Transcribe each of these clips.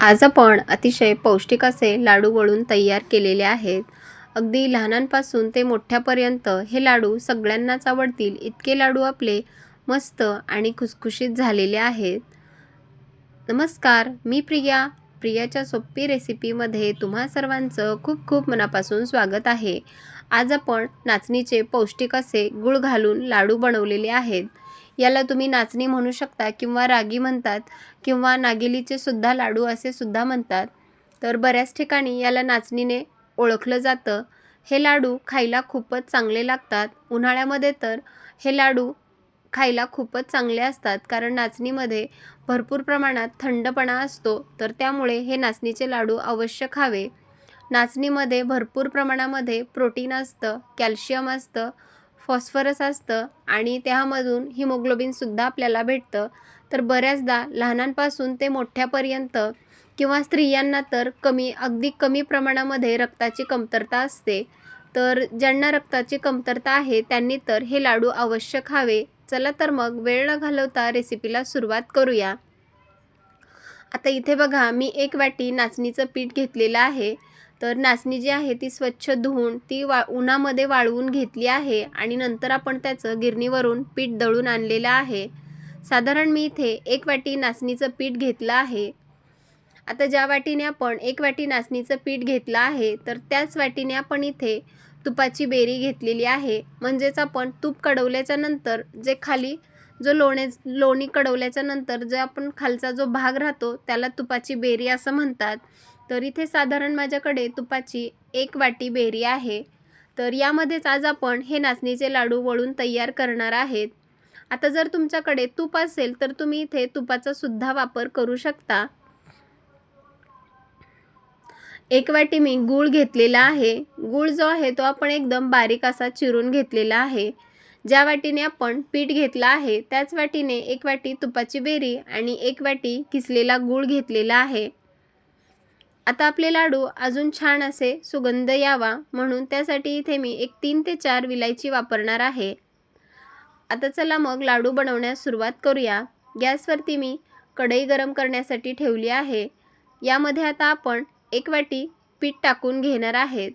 आज आपण अतिशय पौष्टिक असे लाडू वळून तयार केलेले आहेत. अगदी लहानांपासून ते मोठ्यापर्यंत हे लाडू सगळ्यांनाच आवडतील इतके लाडू आपले मस्त आणि खुसखुशीत झालेले आहेत. नमस्कार मी प्रिया. प्रियाच्या सोपी रेसिपीमध्ये तुम्हा सर्वांचं खूप खूप मनापासून स्वागत आहे. आज आपण नाचणीचे पौष्टिक असे गुळ घालून लाडू बनवलेले आहेत. याला तुम्ही नाचणी म्हणू शकता किंवा रागी म्हणतात किंवा नागेलीचे सुद्धा लाडू असे सुद्धा म्हणतात. तर बऱ्याच ठिकाणी याला नाचणीने ओळखलं जातं. हे लाडू खायला खूपच चांगले लागतात. उन्हाळ्यामध्ये तर हे लाडू खायला खूपच चांगले असतात कारण नाचणीमध्ये भरपूर प्रमाणात थंडपणा असतो. तर त्यामुळे हे नाचणीचे लाडू अवश्य खावे. नाचणीमध्ये भरपूर प्रमाणामध्ये प्रोटीन असतं कॅल्शियम असतं फॉस्फरस असतं आणि त्यामधून हिमोग्लोबिनसुद्धा आपल्याला भेटतं. तर बऱ्याचदा लहानांपासून ते मोठ्यापर्यंत किंवा स्त्रियांना तर कमी अगदी कमी प्रमाणामध्ये रक्ताची कमतरता असते. तर ज्यांना रक्ताची कमतरता आहे त्यांनी तर हे लाडू अवश्य खावे. चला तर मग वेळ न घालवता रेसिपीला सुरुवात करूया. आता इथे बघा मी एक वाटी नाचणीचं पीठ घेतलेलं आहे. तर नाचणी जी आहे ती स्वच्छ धुवून ती वा उन्हामध्ये वाळवून घेतली आहे आणि नंतर आपण त्याचं गिरणीवरून पीठ दळून आणलेलं आहे. साधारण मी इथे एक वाटी नाचणीचं पीठ घेतलं आहे. आता ज्या वाटीने आपण एक वाटी नाचणीचं पीठ घेतलं आहे तर त्याच वाटीने आपण इथे तुपाची बेरी घेतलेली आहे. म्हणजेच आपण तूप कडवल्याच्या नंतर जे खाली जो लोणे लोणी कडवल्याच्या नंतर जे आपण खालचा जो भाग राहतो त्याला तुपाची बेरी असं म्हणतात. तर इथे साधारण माझ्याकडे तुपाची एक वाटी बेरी आहे. तर यामध्येच आज आपण हे नाचणीचे लाडू वळून तयार करणार आहेत. आता जर तुमच्याकडे तूप असेल तर तुम्ही इथे तुपाचा सुद्धा वापर करू शकता. एक वाटी मी गूळ घेतलेला आहे. गूळ जो आहे तो आपण एकदम बारीक असा चिरून घेतलेला आहे. ज्या वाटीने आपण पीठ घेतला आहे त्याच वाटीने एक वाटी तुपाची बेरी आणि एक वाटी किसलेला गूळ घेतलेला आहे. आता आपले लाडू अजून छान असे सुगंध यावा म्हणून त्यासाठी इथे मी एक तीन ते चार विलायची वापरणार आहे. आता चला मग लाडू बनवण्यास सुरुवात करूया. गॅसवरती मी कढई गरम करण्यासाठी ठेवली आहे. यामध्ये आता आपण एक वाटी पीठ टाकून घेणार आहेत.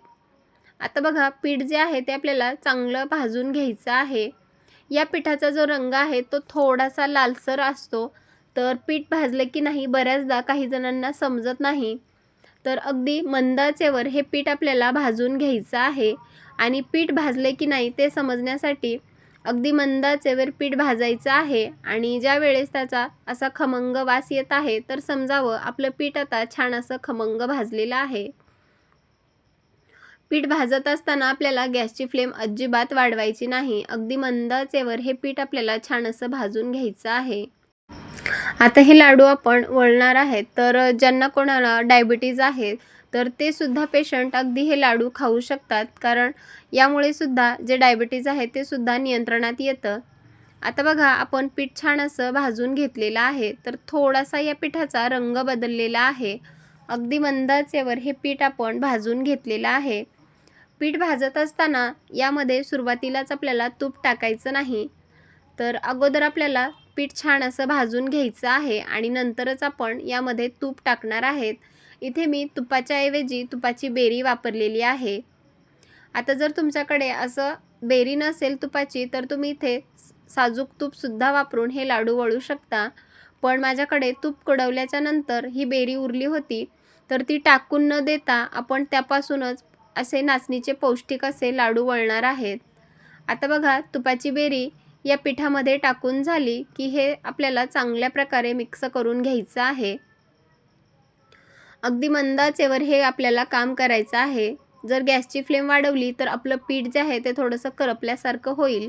आता बघा पीठ जे आहे ते आपल्याला चांगलं भाजून घ्यायचं आहे. या पिठाचा जो रंग आहे तो थोडासा लालसर असतो. तर पीठ भाजलं की नाही बऱ्याचदा काही जणांना समजत नाही. तर अगदी मंदाचेवर हे पीठ आपल्याला भाजून घ्यायचं आहे. आणि पीठ भाजले की नाही ते समजण्यासाठी अगदी मंदाचेवर पीठ भाजायचं आहे. आणि ज्या वेळेस त्याचा असा खमंग वास येत आहे तर समजावं आपलं पीठ आता छान असं खमंग भाजलेलं आहे. पीठ भाजत असताना आपल्याला गॅसची फ्लेम अजिबात वाढवायची नाही. अगदी मंदाचेवर हे पीठ आपल्याला छान असं भाजून घ्यायचं आहे. आता हे लाडू आपण वळणार आहेत. तर ज्यांना कोणाला डायबिटीज आहे तर ते सुद्धा पेशंट अगदी हे लाडू खाऊ शकतात. कारण यामुळे सुद्धा जे डायबिटीज आहे ते सुद्धा नियंत्रणात येतं. आता बघा आपण पीठ छान असं भाजून घेतलेलं आहे. तर थोडासा या पिठाचा रंग बदललेला आहे. अगदी मंदाचेवर हे पीठ आपण भाजून घेतलेलं आहे. पीठ भाजत असताना यामध्ये सुरुवातीलाच आपल्याला तूप टाकायचं नाही. तर अगोदर आपल्याला पीठ छान असं भाजून घ्यायचं आहे आणि नंतरच आपण यामध्ये तूप टाकणार आहेत. इथे मी तुपाच्या ऐवजी तुपाची बेरी वापरलेली आहे. आता जर तुमच्याकडे असं बेरी नसेल तुपाची तर तुम्ही इथे साजूक तूपसुद्धा वापरून हे लाडू वळू शकता. पण माझ्याकडे तूप कडवल्याच्या नंतर ही बेरी उरली होती तर ती टाकून न देता आपण त्यापासूनच असे नाचणीचे पौष्टिक असे लाडू वळणार आहेत. आता बघा तुपाची बेरी या पिठामध्ये टाकून झाली की हे आपल्याला चांगल्या प्रकारे मिक्स करून घ्यायचं आहे. अगदी मंदाचेवर हे आपल्याला काम करायचं आहे. जर गॅसची फ्लेम वाढवली तर आपलं पीठ जे आहे ते थोडंसं करपल्यासारखं होईल.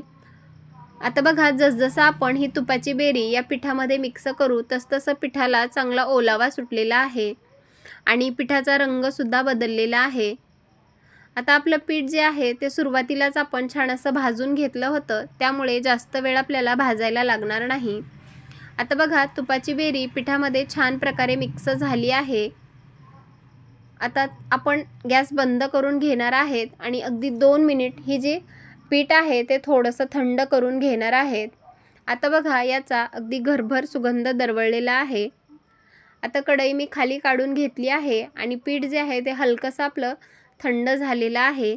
आता बघा जसजसं आपण ही तुपाची बेरी या पिठामध्ये मिक्स करू तसतसं पिठाला चांगला ओलावा सुटलेला आहे. आणि पिठाचा रंगसुद्धा बदललेला आहे. आता आपलं पीठ जे आहे ते सुरुवातीलाच आपण छान असं भाजून घेतलं होतं. त्यामुळे जास्त वेळ आपल्याला भाजायला लागणार नाही. आता बघा तुपाची बेरी पिठामध्ये छान प्रकारे मिक्स झाली आहे. आता आपण गॅस बंद करून घेणार आहेत आणि अगदी दोन मिनिट ही जी पीठ आहे ते थोडंसं थंड करून घेणार आहेत. आता बघा याचा अगदी घरभर सुगंध दरवळलेला आहे. आता कढई मी खाली काढून घेतली आहे आणि पीठ जे आहे ते हलकंसं आपलं थंड झालेलं आहे.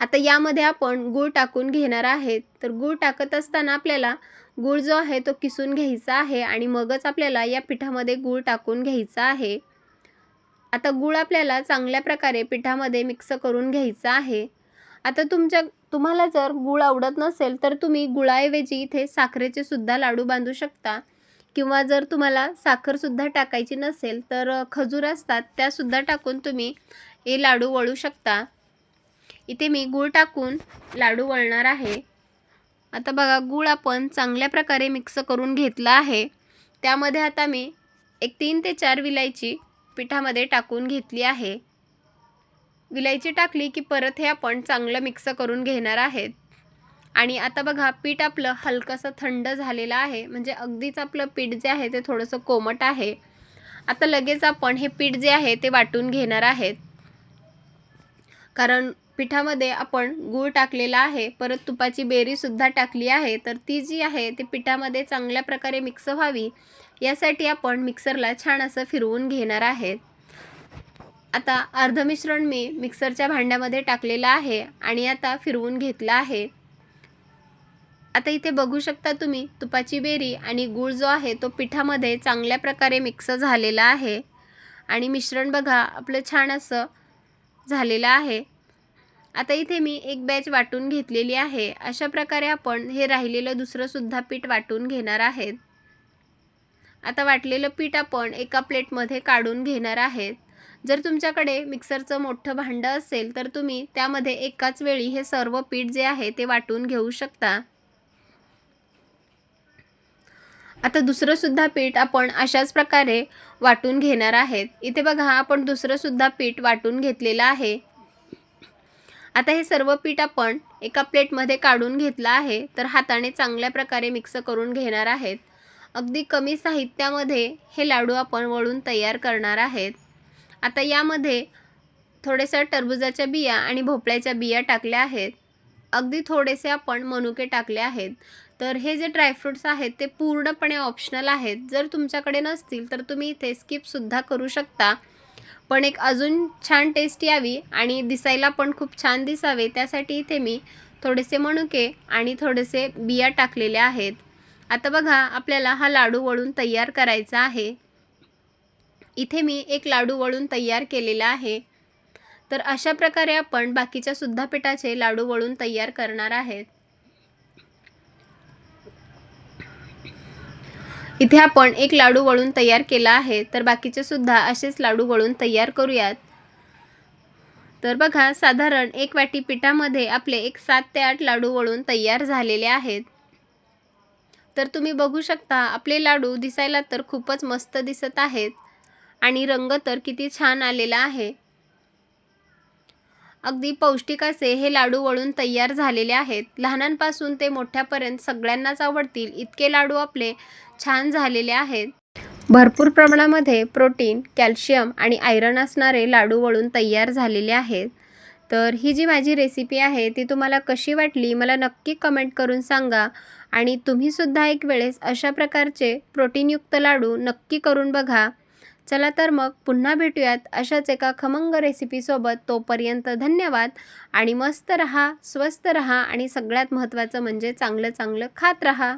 आता यामध्ये आपण गूळ टाकून घेणार आहेत तर गूळ टाकत असताना आपल्याला गूळ जो आहे तो किसून घ्यायचा आहे आणि मगच आपल्याला या पिठामध्ये गूळ टाकून घ्यायचा आहे. आता गूळ आपल्याला चांगल्या प्रकारे पिठामध्ये मिक्स करून घ्यायचा आहे. आता तुमच्या तुम्हाला जर गूळ आवडत नसेल तर तुम्ही गुळाऐवजी इथे साखरेचे सुद्धा लाडू बांधू शकता. किंवा जर तुम्हाला साखरसुद्धा टाकायची नसेल तर खजूर असतात त्यासुद्धा टाकून तुम्ही हे लाडू वळू शकता. इथे मी गूळ टाकून लाडू वळणार आहे. आता बघा गूळ आपण चांगल्या प्रकारे मिक्स करून घेतला आहे. त्यामध्ये आता मी एक तीन ते चार विलायची पिठामध्ये टाकून घेतली आहे. विलायची टाकली की परत हे आपण चांगलं मिक्स करून घेणार आहेत. आणि आता बघा पीठ आपलं हलकंसं थंड झालेलं आहे. म्हणजे अगदीच आपलं पीठ जे आहे ते थोडंसं कोमट आहे. आता लगेच आपण हे पीठ जे आहे ते वाटून घेणार आहेत. कारण पिठामध्ये आपण गूळ टाकलेला आहे. परत तुपाची बेरीसुद्धा टाकली आहे. तर ती जी आहे ती पिठामध्ये चांगल्या प्रकारे मिक्स व्हावी यासाठी आपण मिक्सरला छान असं फिरवून घेणार आहेत. आता अर्ध मिश्रण मी मिक्सरच्या भांड्यामध्ये टाकलेलं आहे आणि आता फिरवून घेतलं आहे. आता इथे बघू शकता तुम्ही तुपाची बेरी आणि गूळ जो आहे तो पिठामध्ये चांगल्या प्रकारे मिक्स झालेला आहे. आणि मिश्रण बघा आपलं छान असं झालेलं आहे. आता इथे मी एक बॅच वाटून घेतलेली आहे. अशा प्रकारे आपण हे राहिलेलं दुसरंसुद्धा पीठ वाटून घेणार आहेत. आता वाटलेलं पीठ आपण एका प्लेटमध्ये काढून घेणार आहेत. जर तुमच्याकडे मिक्सरचं मोठं भांडं असेल तर तुम्ही त्यामध्ये एकाच वेळी हे सर्व पीठ जे आहे ते वाटून घेऊ शकता. आता दुसरंसुद्धा पीठ आपण अशाच प्रकारे वाटून घेणार आहेत. इथे बघा आपण दुसरंसुद्धा पीठ वाटून घेतलेलं आहे. आता हे सर्व पीठ आपण एका प्लेटमध्ये काढून घेतलं आहे तर हाताने चांगल्या प्रकारे मिक्स करून घेणार आहेत. अगदी कमी साहित्यामध्ये हे लाडू आपण वळून तयार करणार आहेत. आता यामध्ये थोडेसे टरबुजाच्या बिया आणि भोपळ्याच्या बिया टाकल्या आहेत. अगदी थोडेसे आपण मनुके टाकले आहेत. तर हे जे ड्रायफ्रूट्स आहेत ते पूर्णपणे ऑप्शनल आहेत. जर तुमच्याकडे नसतील तर तुम्ही इथे स्किपसुद्धा करू शकता. पण एक अजून छान टेस्ट यावी आणि दिसायला पण खूप छान दिसावे. त्यासाठी इथे मी थोडेसे मनुके आणि थोडेसे बिया टाकलेल्या आहेत. आता बघा आपल्याला हा लाडू वळून तयार करायचा आहे. इथे मी एक लाडू वळून तयार केलेला आहे. तर अशा प्रकारे आपण बाकीच्या सुद्धा पिठाचे लाडू वळून तयार करणार आहेत. इथे आपण एक लाडू वळून तयार केला आहे तर बाकीचे सुद्धा असेच लाडू वळून तयार करूयात. तर बघा साधारण एक वाटी पिठामध्ये आपले एक सात ते आठ लाडू वळून तयार झालेले आहेत. तर तुम्ही बघू शकता आपले लाडू दिसायला तर खूपच मस्त दिसत आहेत आणि रंग तर किती छान आलेला आहे. अगदी पौष्टिक असे हे लाडू वळून तयार झालेले आहेत. लहानांपासून ते मोठ्यापर्यंत सगळ्यांनाच आवडतील इतके लाडू आपले छान झालेले आहेत. भरपूर प्रमाणामध्ये प्रोटीन कॅल्शियम आणि आयरन असणारे लाडू वळून तयार झालेले आहेत. तर ही जी माझी रेसिपी आहे ती तुम्हाला कशी वाटली मला नक्की कमेंट करून सांगा आणि तुम्हीसुद्धा एक वेळेस अशा प्रकारचे प्रोटीनयुक्त लाडू नक्की करून बघा. चला तर मग पुन्हा भेटूयात अशाच एका खमंग रेसिपीसोबत तोपर्यंत धन्यवाद आणि मस्त रहा स्वस्त रहा आणि सगळ्यात महत्त्वाचं म्हणजे चांगलं चांगलं खात रहा.